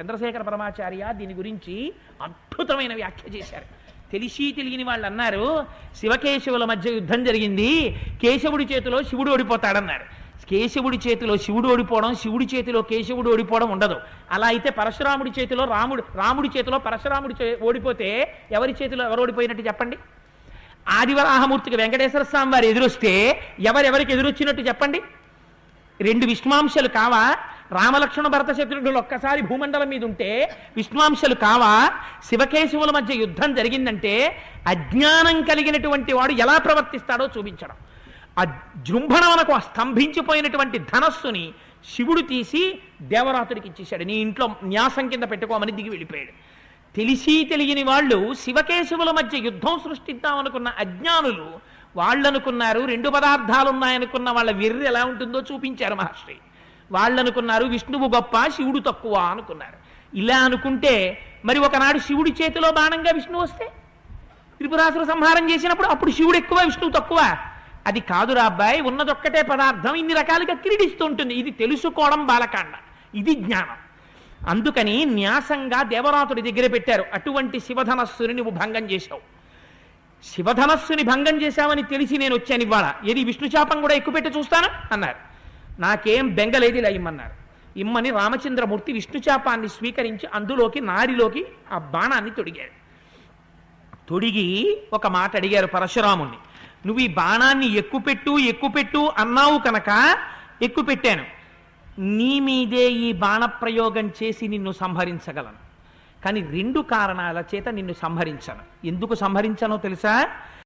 చంద్రశేఖర పరమాచార్య దీని గురించి అద్భుతమైన వ్యాఖ్య చేశారు. తెలిసి తెలియని వాళ్ళు అన్నారు శివకేశవుల మధ్య యుద్ధం జరిగింది. కేశవుడి చేతిలో శివుడు ఓడిపోతాడన్నారు. కేశవుడి చేతిలో శివుడు ఓడిపోవడం శివుడి చేతిలో కేశవుడు ఓడిపోవడం ఉండదు. అలా అయితే పరశురాముడి చేతిలో రాముడు రాముడి చేతిలో పరశురాముడి ఓడిపోతే ఎవరి చేతిలో ఎవరు ఓడిపోయినట్టు చెప్పండి? ఆదివరాహమూర్తికి వెంకటేశ్వర స్వామి వారు ఎదురొస్తే ఎవరెవరికి ఎదురొచ్చినట్టు చెప్పండి? రెండు విష్మాంశలు కావా? రామలక్ష్మణ భరత శత్రుఘ్నులు ఒక్కసారి భూమండలం మీద ఉంటే విష్ణువాంశలు కావా? శివకేశవుల మధ్య యుద్ధం జరిగిందంటే అజ్ఞానం కలిగినటువంటి వాడు ఎలా ప్రవర్తిస్తాడో చూపించడం. ఆ జృంభణమునకు ఆ స్తంభించిపోయినటువంటి ధనస్సుని శివుడు తీసి దేవరాతుడికి ఇచ్చేశాడు. నీ ఇంట్లో న్యాసం కింద పెట్టుకోమని దిగి వెళ్ళిపోయాడు. తెలిసి తెలియని వాళ్ళు శివకేశవుల మధ్య యుద్ధం సృష్టిద్దామనుకున్న అజ్ఞానులు వాళ్ళనుకున్నారు రెండు పదార్థాలు ఉన్నాయనుకున్న వాళ్ళ విర్రి ఎలా ఉంటుందో చూపించారు మహర్షి. వాళ్ళనుకున్నారు విష్ణువు గొప్ప శివుడు తక్కువ అనుకున్నారు. ఇలా అనుకుంటే మరి ఒకనాడు శివుడి చేతిలో బాణంగా విష్ణువు వస్తే? త్రిపురాసుర సంహారం చేసినప్పుడు అప్పుడు శివుడు ఎక్కువ విష్ణువు తక్కువ? అది కాదురా అబ్బాయి ఉన్నదొక్కటే పదార్థం ఇన్ని రకాలుగా క్రీడిస్తుంటుంది ఇది తెలుసుకోవడం బాలకాండ. ఇది జ్ఞానం. అందుకని న్యాసంగా దేవరాతుడి దగ్గర పెట్టారు. అటువంటి శివధనస్సుని నువ్వు భంగం చేశావు. శివధనస్సుని భంగం చేశావని తెలిసి నేను వచ్చాను ఇవాళ. ఏది విష్ణుచాపం కూడా ఎక్కువ పెట్టి చూస్తాను? అన్నారు. నాకేం బెంగలేది ఇలా ఇమ్మన్నారు. ఇమ్మని రామచంద్రమూర్తి విష్ణుచాపాన్ని స్వీకరించి అందులోకి నారిలోకి ఆ బాణాన్ని తొడిగాడు తొడిగి ఒక మాట అడిగారు పరశురాముణ్ణి. నువ్వు ఈ బాణాన్ని ఎక్కుపెట్టు ఎక్కుపెట్టు అన్నావు కనుక ఎక్కుపెట్టాను. నీ మీదే ఈ బాణప్రయోగం చేసి నిన్ను సంహరించగలను. కానీ రెండు కారణాల చేత నిన్ను సంహరించను. ఎందుకు సంహరించానో తెలుసా?